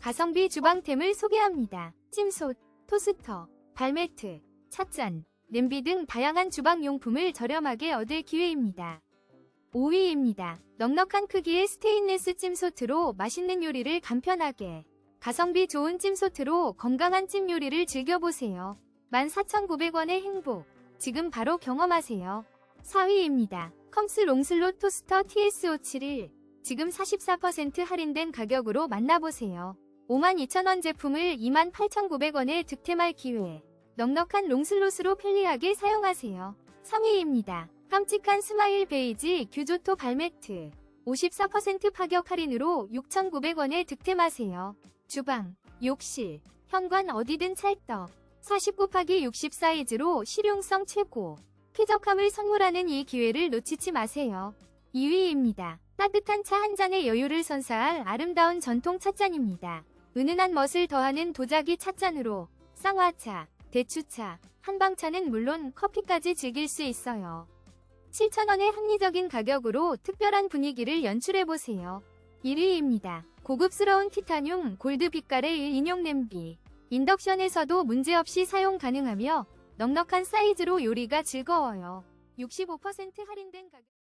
가성비 주방템을 소개합니다. 찜솥, 토스터, 발매트, 찻잔, 냄비 등 다양한 주방용품을 저렴하게 얻을 기회입니다. 5위입니다. 넉넉한 크기의 스테인레스 찜소트로 맛있는 요리를 간편하게 가성비 좋은 찜소트로 건강한 찜 요리를 즐겨보세요. 14,900원의 행복 지금 바로 경험하세요. 4위입니다. 컴스 롱슬롯 토스터 TS571 지금 44% 할인된 가격으로 만나보세요. 52,000원 제품을 28,900원에 득템할 기회 넉넉한 롱슬롯으로 편리하게 사용하세요. 3위입니다. 깜찍한 스마일 베이지 규조토 발매트 54% 파격 할인으로 6,900원에 득템하세요. 주방, 욕실, 현관 어디든 찰떡 40 곱하기 60 사이즈로 실용성 최고 쾌적함을 선물하는 이 기회를 놓치지 마세요. 2위입니다. 따뜻한 차 한 잔의 여유를 선사할 아름다운 전통 찻잔입니다. 은은한 멋을 더하는 도자기 찻잔으로 쌍화차, 대추차, 한방차는 물론 커피까지 즐길 수 있어요. 7,000원의 합리적인 가격으로 특별한 분위기를 연출해보세요. 1위입니다. 고급스러운 티타늄 골드 빛깔의 인용 냄비. 인덕션에서도 문제없이 사용 가능하며 넉넉한 사이즈로 요리가 즐거워요. 65% 할인된 가격